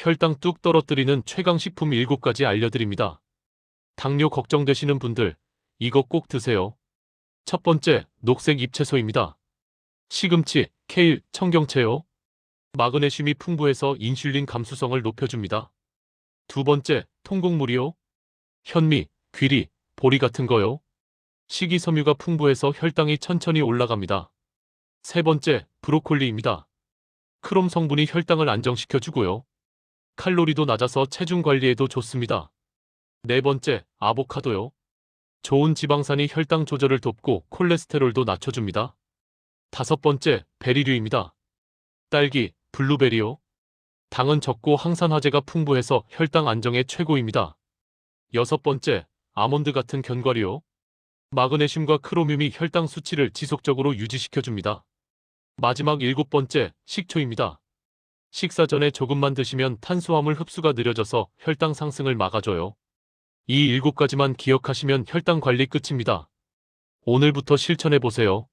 혈당 뚝 떨어뜨리는 최강식품 7가지 알려드립니다. 당뇨 걱정되시는 분들, 이거 꼭 드세요. 첫 번째, 녹색 잎채소입니다. 시금치, 케일, 청경채요. 마그네슘이 풍부해서 인슐린 감수성을 높여줍니다. 두 번째, 통곡물이요. 현미, 귀리, 보리 같은 거요. 식이섬유가 풍부해서 혈당이 천천히 올라갑니다. 세 번째, 브로콜리입니다. 크롬 성분이 혈당을 안정시켜주고요. 칼로리도 낮아서 체중 관리에도 좋습니다. 네 번째, 아보카도요. 좋은 지방산이 혈당 조절을 돕고 콜레스테롤도 낮춰줍니다. 다섯 번째, 베리류입니다. 딸기, 블루베리요. 당은 적고 항산화제가 풍부해서 혈당 안정에 최고입니다. 여섯 번째, 아몬드 같은 견과류요. 마그네슘과 크로뮴이 혈당 수치를 지속적으로 유지시켜줍니다. 마지막 일곱 번째, 식초입니다. 식사 전에 조금만 드시면 탄수화물 흡수가 느려져서 혈당 상승을 막아줘요. 이 일곱 가지만 기억하시면 혈당 관리 끝입니다. 오늘부터 실천해보세요.